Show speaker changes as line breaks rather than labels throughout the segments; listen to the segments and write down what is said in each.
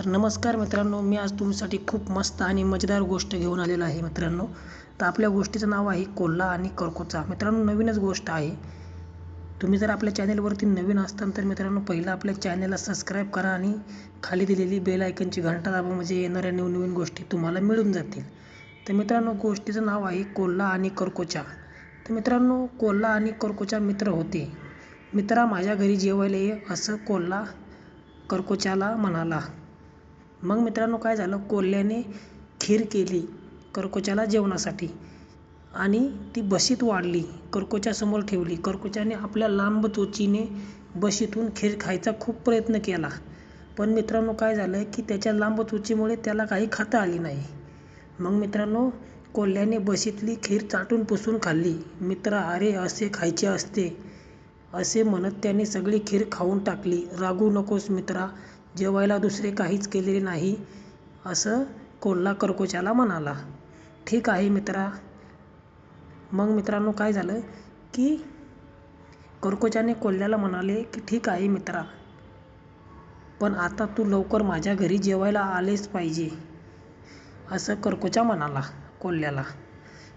तर नमस्कार मित्रांनो मी आज तुमच्यासाठी खूप मस्त आणि मजेदार गोष्ट घेऊन आलेलो आहे मित्रांनो. तर आपल्या गोष्टीचं नाव आहे कोल्हा आणि करकोचा. मित्रांनो नवीनच गोष्ट आहे. तुम्ही जर आपल्या चॅनेलवरती नवीन असताल तर मित्रांनो पहिलं आपल्या चॅनेलला सबस्क्राईब करा आणि खाली दिलेली बेल आयकनची घंटा दाबा म्हणजे येणाऱ्या नवीन नवीन गोष्टी तुम्हाला मिळून जातील. तर मित्रांनो गोष्टीचं नाव आहे कोल्हा आणि करकोचा. तर मित्रांनो कोल्हा आणि करकोचा मित्र होते. मित्रा माझ्या घरी जेवायला ये असं कोल्हा करकोच्याला म्हणाला. मग मित्रांनो काय झालं? कोल्ह्याने खीर केली करकोच्याला जेवणासाठी. आणि ती बशीत वाढली करकोच्यासमोर ठेवली. करकोच्याने आपल्या लांब चोचीने बशीतून खीर खायचा खूप प्रयत्न केला. पण मित्रांनो काय झालं की त्याच्या लांब चोचीमुळे त्याला काही खाता आली नाही. मग मित्रांनो कोल्ह्याने बशीतली खीर चाटून पुसून खाल्ली. मित्र अरे असे खायचे असते. असे म्हणत त्याने सगळी खीर खाऊन टाकली. रागू नकोस मित्रा जेवायला दुसरे काहीच केलेले नाही असं कोल्हा करकोच्याला म्हणाला. ठीक आहे मित्रा. मग मित्रांनो काय झालं की करकोच्याने कोल्ह्याला म्हणाले की ठीक आहे मित्रा पण आता तू लवकर माझ्या घरी जेवायला आलेच पाहिजे असं करकोचा म्हणाला कोल्ह्याला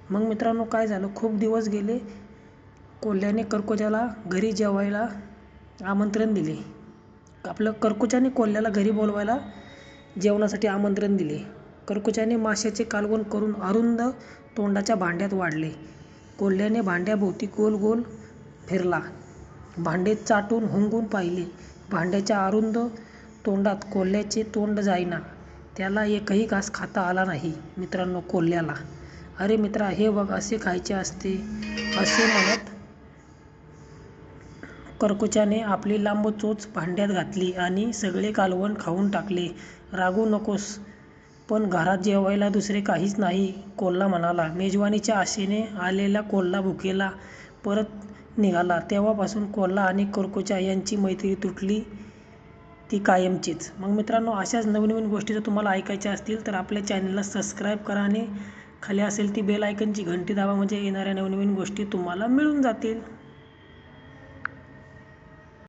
मग मित्रांनो काय झालं? खूप दिवस गेले. कोल्ह्याने करकोच्याला घरी जेवायला आमंत्रण दिले. आपलं करकोच्याने कोल्ह्याला घरी बोलवायला जेवणासाठी आमंत्रण दिले. करकोच्याने माशाचे कालवण करून अरुंद तोंडाच्या भांड्यात वाढले. कोल्ह्याने भांड्याभोवती गोल गोल फिरला. भांडे चाटून हुंगून पाहिले. भांड्याच्या अरुंद तोंडात कोल्ह्याचे तोंड जाईना. त्याला एकही घास खाता आला नाही मित्रांनो कोल्ह्याला. अरे मित्रा हे बघ असे खायचे असते असे म्हणत करकोच्याने आपली लांब चोच भांड्यात घातली आणि सगळे कालवण खाऊन टाकले. रागू नकोस पण घरात जेवायला दुसरे काहीच नाही कोल्हा म्हणाला. मेजवानीच्या आशेने आलेला कोल्हा भुकेला परत निघाला. तेव्हापासून कोल्हा आणि करकोच्या यांची मैत्री तुटली ती कायमचीच. मग मित्रांनो अशाच नवनवीन गोष्टी जर तुम्हाला ऐकायच्या असतील तर आपल्या चॅनलला सबस्क्राईब करा आणि खाली असेल ती बेल आयकनची घंटी दाबा म्हणजे येणाऱ्या नवनवीन गोष्टी तुम्हाला मिळून जातील.